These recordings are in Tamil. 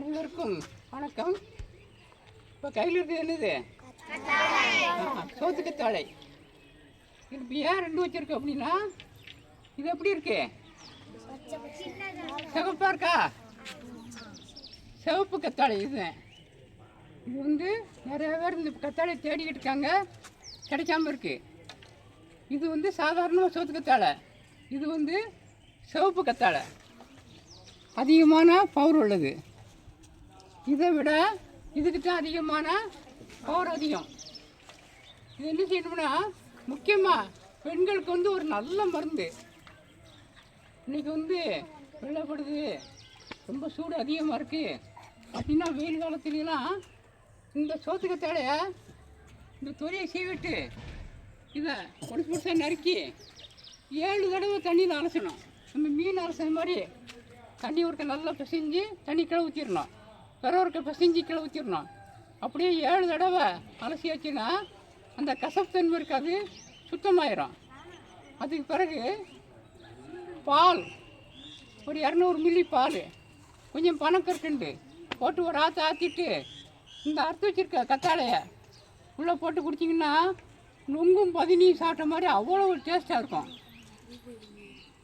அனைவருக்கும் வணக்கம். இப்போ கையில் இருக்குது என்னது? சோத்து கத்தாழை இது இப்போ ஏன் ரெண்டு வச்சிருக்கு அப்படின்னா? இது எப்படி இருக்கு? சிவப்பா இருக்கா? சிவப்பு கத்தாழை இது. இது வந்து நிறைய பேர் இந்த கத்தாழை தேடிக்கிட்டு இருக்காங்க. கிடைக்காம இருக்கு. இது வந்து சாதாரணமாக சோத்து கத்தாழை இது வந்து சிவப்பு கத்தாழை. அதிகமான பவர் உள்ளது. இதை விட இதுக்கு தான் அதிகமான பவர் அதிகம். இது என்ன செய்யணும்னா முக்கியமாக பெண்களுக்கு வந்து ஒரு நல்ல மருந்து. இன்னைக்கு வந்து வெள்ளப்படுது ரொம்ப சூடு அதிகமாக இருக்குது அப்படின்னா வெயில் காலத்துலலாம் இந்த சோத்துக்கத்தால தேடைய இந்த துறையை சீவிட்டு இதை பொடிசு பொடிசாக நறுக்கி ஏழு தடவை தண்ணியில் அலசணும். நம்ம மீன் அலசுற மாதிரி தண்ணி ஒருக்க நல்லா பிசைஞ்சு தண்ணி கிள ஊற்றிடணும் பிற ஒருக்க பிசைஞ்சு கிள ஊற்றிடணும் அப்படியே ஏழு தடவை அலசியாச்சுன்னா அந்த கசப்புத்தன்மை இருக்காது சுத்தமாயிரும். அதுக்கு பிறகு பால் ஒரு இரநூறு மில்லி பால் கொஞ்சம் பணம் கற்கண்டு போட்டு ஒரு ஆற்று ஆற்றிட்டு இந்த அறுத்து வச்சிருக்க கத்தாழைய உள்ளே போட்டு குடிச்சிங்கன்னா நொங்கும் பதினியும் சாப்பிட்ட மாதிரி அவ்வளோ ஒரு டேஸ்ட்டாக இருக்கும்.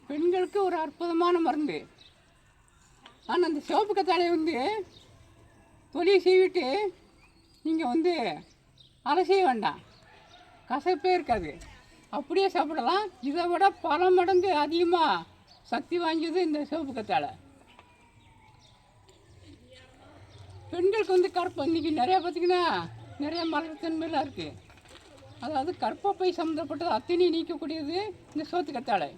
பெண்களுக்கு ஒரு அற்புதமான மருந்து. ஆனால் அந்த சிவப்பு கத்தாழையை வந்து தொழில் செய்விட்டு நீங்கள் வந்து அலசிய வேண்டாம். கசப்பே இருக்காது. அப்படியே சாப்பிடலாம். இதை விட பல மடங்கு அதிகமாக சக்தி வாங்கியது இந்த சிவப்பு கத்தாழை பெண்களுக்கு வந்து கற்பம் இன்றைக்கி நிறையா பார்த்தீங்கன்னா நிறைய மலர்த்தன்மையெல்லாம் இருக்குது அதாவது கற்பப்பை சம்மந்தப்பட்டது அத்தனையும் நீக்கக்கூடியது இந்த சோத்து கத்தாழை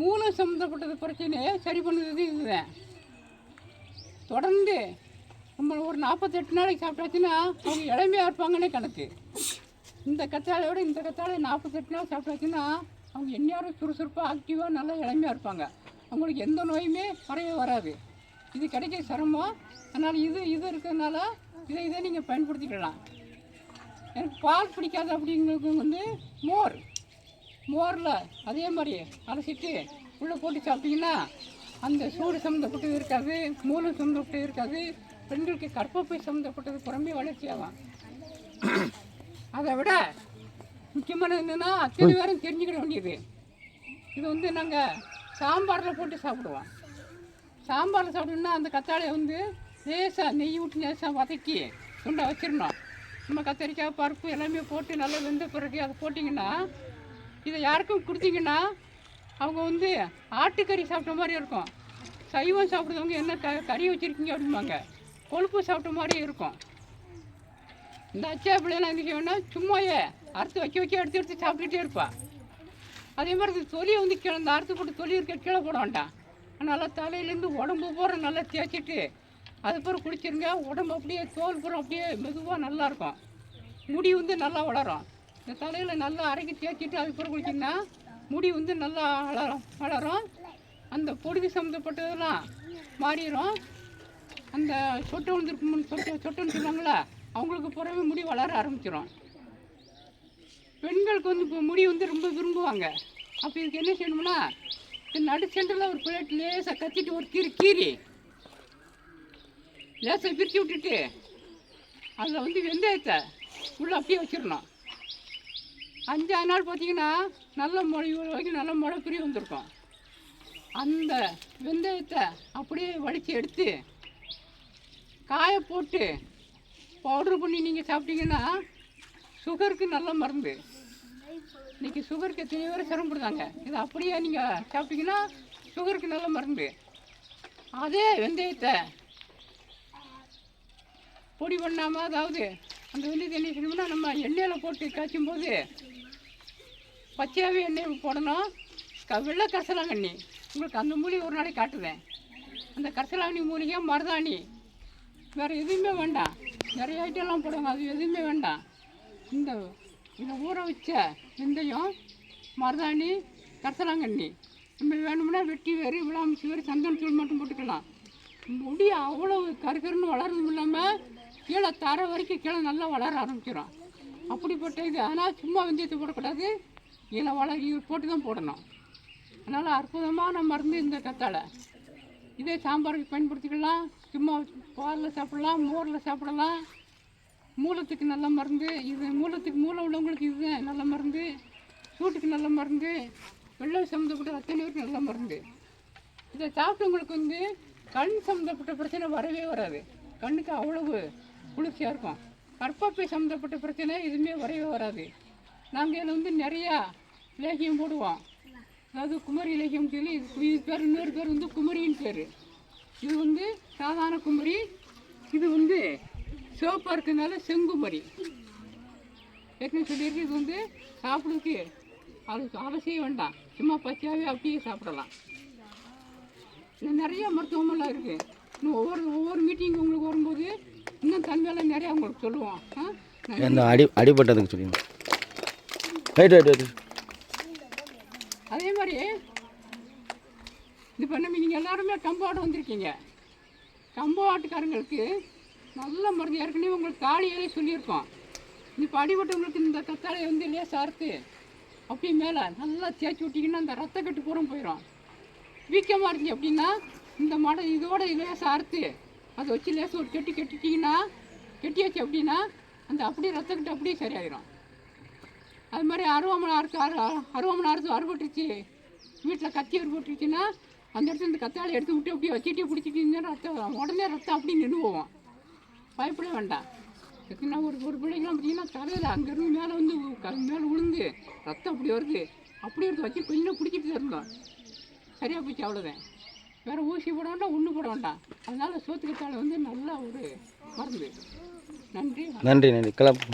மூலம் சம்மந்தப்பட்டது பிரச்சனையை சரி பண்ணுறது இதுதான். தொடர்ந்து நம்ம ஒரு நாற்பத்தெட்டு நாளைக்கு சாப்பிட்டாச்சுன்னா அவங்க இளமையாக இருப்பாங்கன்னே கணக்கு. இந்த கத்தாழையோட இந்த கத்தாழை நாற்பத்தெட்டு நாள் சாப்பிட்டாச்சுன்னா அவங்க எந்நேரம் சுறுசுறுப்பாக ஆக்டிவாக நல்லா இளமையாக இருப்பாங்க. அவங்களுக்கு எந்த நோயுமே குறைய வராது. இது கிடைக்க சிரமம். அதனால் இது இது இருக்கிறதுனால இதை இதை நீங்கள் பயன்படுத்திக்கலாம். எனக்கு பால் பிடிக்காது அப்படிங்கிறவங்க வந்து மோர். மோரில் அதே மாதிரி அலசிட்டு உள்ளே போட்டு சாப்பிட்டீங்கன்னா அந்த சூடு சம்மந்தப்பட்டது இருக்காது மூலம் சம்மந்தப்பட்டது இருக்காது பெண்களுக்கு கற்பப்பை சம்மந்தப்பட்டது புறம்பே வளர்ச்சியாகும் அதை விட முக்கியமானது என்னென்னா அத்தனை பேரும் தெரிஞ்சுக்கிட வேண்டியது. இது வந்து நாங்கள் சாம்பாரில் போட்டு சாப்பிடுவோம். சாம்பாரில் சாப்பிடணும்னா அந்த கத்தாழையை வந்து லேசாக நெய் விட்டு லேசாக வதக்கி சுண்டை வச்சிடணும். நம்ம கத்திரிக்காய் பருப்பு எல்லாமே போட்டு நல்லா வெந்த பிறகு அதை போட்டிங்கன்னா இதை யாருக்கும் கொடுத்தீங்கன்னா அவங்க வந்து ஆட்டுக்கறி சாப்பிட்ட மாதிரி இருக்கும். சைவம் சாப்பிட்றவங்க என்ன க கறி வச்சுருக்கீங்க அப்படிம்பாங்க. கொழுப்பு சாப்பிட்ட மாதிரி இருக்கும். இந்த அச்சா பிள்ளைலாம் இருந்துச்சுன்னா சும்மாயே அறுத்து வைக்க வைக்க எடுத்து எடுத்து சாப்பிட்டுட்டே இருப்பாள் அதே மாதிரி இந்த தொலியை வந்து கீழே இந்த அறுத்து போட்டு தொலி இருக்க கீழே போட வேண்டாம். நல்லா தலையிலேருந்து உடம்பு பூரா நல்லா தேய்ச்சிட்டு அதுக்கப்புறம் குளிச்சிருங்க உடம்பு அப்படியே தோல் பூரா அப்படியே மெதுவாக நல்லாயிருக்கும் முடி வந்து நல்லா வளரும். இந்த தலையில் நல்லா அரைக்கி தேய்ச்சிட்டு அதுக்கப்புறம் குளிச்சிங்கன்னா முடி வந்து நல்லா வளரும். வளரும் அந்த பொடுகு சம்மந்தப்பட்டதெல்லாம் மாறிடும் அந்த சொட்டை வந்துருக்கும் சொட்டு சொட்டுன்னு சொல்லுவாங்களா அவங்களுக்கு பிறகு முடி வளர ஆரம்பிச்சிடும் பெண்களுக்கு வந்து இப்போ முடி வந்து ரொம்ப விரும்புவாங்க. அப்போ இதுக்கு என்ன செய்யணும்னா இந்த நடு சென்டரில் ஒரு பிளேட் லேசாக கத்திட்டு ஒரு கீரி கீரி லேசாக பிரித்து விட்டுட்டு அதில் வந்து வெந்தயத்தை உள்ளே அப்படியே வச்சிடணும். அஞ்சாறு நாள் பார்த்தீங்கன்னா நல்ல மொழி வரைக்கும் நல்ல முளை பிரி வந்திருக்கும். அந்த வெந்தயத்தை அப்படியே வடித்து எடுத்து காய போட்டு பவுட்ரு பண்ணி நீங்கள் சாப்பிட்டீங்கன்னா சுகருக்கு நல்ல மருந்து. இன்னைக்கு சுகருக்கு எத்தனை பேர் சிரமப்படுதாங்க இதை அப்படியே நீங்கள் சாப்பிட்டீங்கன்னா சுகருக்கு நல்ல மருந்து. அதே வெந்தயத்தை பொடி பண்ணாமல் அதாவது அந்த வெந்தயத்தை என்ன செய்யணும்னா நம்ம எண்ணெயில் போட்டு காய்ச்சும் போது பச்சையாகவே எண்ணெய் போடணும். க வெள்ளை கசலாங்கண்ணி உங்களுக்கு அந்த மூலிகை ஒரு நாளைக்கு காட்டுவேன் அந்த கசலாங்கண்ணி மூலிகை மருதாணி. வேறு எதுவுமே வேண்டாம். நிறைய ஐட்டம்லாம் போடுவாங்க. அது எதுவுமே வேண்டாம். இந்த இதை ஊற வச்ச வெந்தயம் மருதாணி கரசலாங்கண்ணி நம்ம வேணும்னா வெட்டி வேறு விழாமிச்சு வேறு சந்தனத்தூள் மட்டும் போட்டுக்கலாம். முடி அவ்வளோ கருக்கருன்னு வளர்றதும் இல்லாமல் கீழே தர வரைக்கும் கீழே நல்லா வளர ஆரம்பிச்சிடும் அப்படிப்பட்ட இது. ஆனால் சும்மா வெந்தயத்தை போடக்கூடாது. இதில் வள போட்டு தான் போடணும். அதனால் அற்புதமான மருந்து இந்த கத்தாழை இதே சாம்பாருக்கு பயன்படுத்திக்கலாம். சும்மா பாலில் சாப்பிடலாம் மோரில் சாப்பிடலாம். மூலத்துக்கு நல்ல மருந்து இது மூலத்துக்கு மூலம் உள்ளவங்களுக்கு இது நல்ல மருந்து சூட்டுக்கு நல்ல மருந்து வெள்ளை சம்மந்தப்பட்ட ரத்தனூருக்கு நல்ல மருந்து. இதை சாப்பிட்டவங்களுக்கு வந்து கண் சம்மந்தப்பட்ட பிரச்சனை வரவே வராது. கண்ணுக்கு அவ்வளவு குளிர்ச்சியாக இருக்கும். கற்பப்பை சம்மந்தப்பட்ட பிரச்சனை எதுவுமே வரவே வராது. நாங்கள் இதில் வந்து நிறையா லேகியம் போடுவோம். அதாவது குமரி இலக்கியம் சொல்லி இது இது பேர் இன்னொரு பேர் வந்து குமரின்னு பேர். இது வந்து சாதாரண குமரி இது வந்து சிவப்பாக இருக்கிறதுனால செங்குமரி. ஏற்கனவே சொல்லியிருக்கு இது வந்து சாப்பிடுக்கு அது அவசியம் வேண்டாம். சும்மா பச்சையாகவே அப்படியே சாப்பிடலாம். இன்னும் நிறைய மருத்துவமெல்லாம் இருக்குது இன்னும் ஒவ்வொரு ஒவ்வொரு மீட்டிங் உங்களுக்கு வரும்போது இன்னும் தன்மையெல்லாம் நிறையா உங்களுக்கு சொல்லுவோம். அடி அடிபட்டதுக்கு சொல்லுங்க ரைட் ரைட் ரைட் அதே மாதிரி இது பண்ண நீங்கள் எல்லாருமே கம்பாடு வந்திருக்கீங்க. கம்போ ஆட்டுக்காரங்களுக்கு நல்ல மருந்து ஏற்கனவே உங்களுக்கு தாலியிலே சொல்லியிருக்கோம். இப்போ அடிபட்டவங்களுக்கு இந்த கத்தாழையை வந்து லேசாக சார்த்து அப்படியே மேலே நல்லா தேய்ச்சி விட்டிங்கன்னா அந்த ரத்த கட்டு பூரம் போயிடும் வீக்கமாக இருந்துச்சு அப்படின்னா இந்த மட இதோட லேசாக அறுத்து அதை வச்சு லேசாக ஒரு கெட்டி கெட்டிட்டிங்கன்னா கெட்டியாச்சு அப்படின்னா அந்த அப்படியே ரத்த கட்டு அப்படியே சரியாயிடும் அது மாதிரி அருவாமனை அறுத்து அரு அருவாமனை அறுத்து அறுபட்டுருச்சு. வீட்டில் கத்தி அறுபட்டுருச்சுன்னா அந்த இடத்துல இந்த கத்தாழை எடுத்து விட்டு அப்படியே வச்சுட்டே பிடிச்சிட்டு ரத்தம் உடனே ரத்தம் அப்படி நின்றுவோம் பயப்பட வேண்டாம். எத்தனை ஒரு ஒரு பிள்ளைங்களாம் பார்த்தீங்கன்னா தலையில் அங்கேருந்து மேலே வந்து மேலே விழுந்து ரத்தம் அப்படி வருது. அப்படி எடுத்து வச்சு கொஞ்சம் பிடிச்சிட்டு இருந்தோம் சரியாக போச்சு அவ்வளோதான் வேறு ஊசி போட வேண்டாம் ஒன்று போட வேண்டாம். அதனால் சோத்து கத்தாழை வந்து நல்லா ஒரு மருந்து. நன்றி நன்றி நன்றி. கிளம்பு